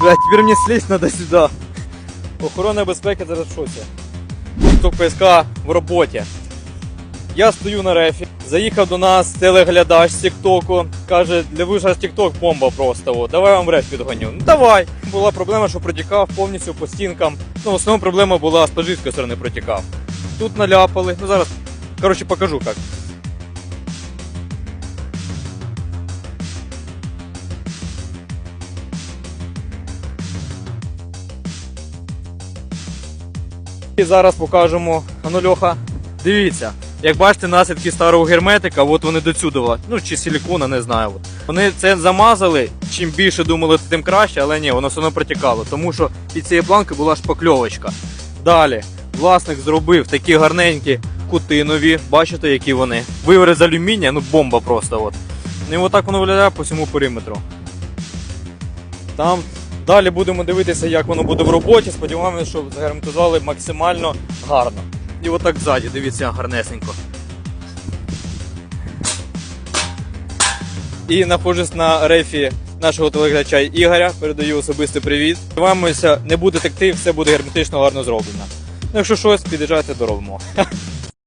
Блядь, тепер мені слізь треба сюди. Охорона безпеки зараз в шоці. Тік ПСК в роботі. Я стою на рефі. Заїхав до нас телеглядач з Тіктоку. Каже, для ви Тікток бомба просто. От. Давай вам реф підгоню. Ну давай. Була проблема, що протікав повністю по стінкам. Ну, в основному проблема була з пажирської сторони протікав. Тут наляпали. Ну зараз, коротше, покажу як. І зараз покажемо. Ану, Льоха, дивіться. Як бачите, наслідки старого герметика, от вони до цюдова, ну чи силікона, не знаю. От. Вони це замазали, чим більше думали, тим краще, але ні, воно все одно протікало, тому що під цією планкою була шпакльовочка. Далі власник зробив такі гарненькі кути нові, бачите, які вони. Вивари з алюмінія, ну бомба просто. От. Ну і отак воно виглядає по всьому периметру. Там далі будемо дивитися, як воно буде в роботі. Сподіваємося, що загерметизували максимально гарно. І отак ззаді, дивіться, гарнесенько. І знаходжусь на рефі нашого телеглядача Ігоря. Передаю особистий привіт. Сподіваємося, не буде текти, все буде герметично гарно зроблено. Ну, якщо щось, під'їжджайте, доробимо.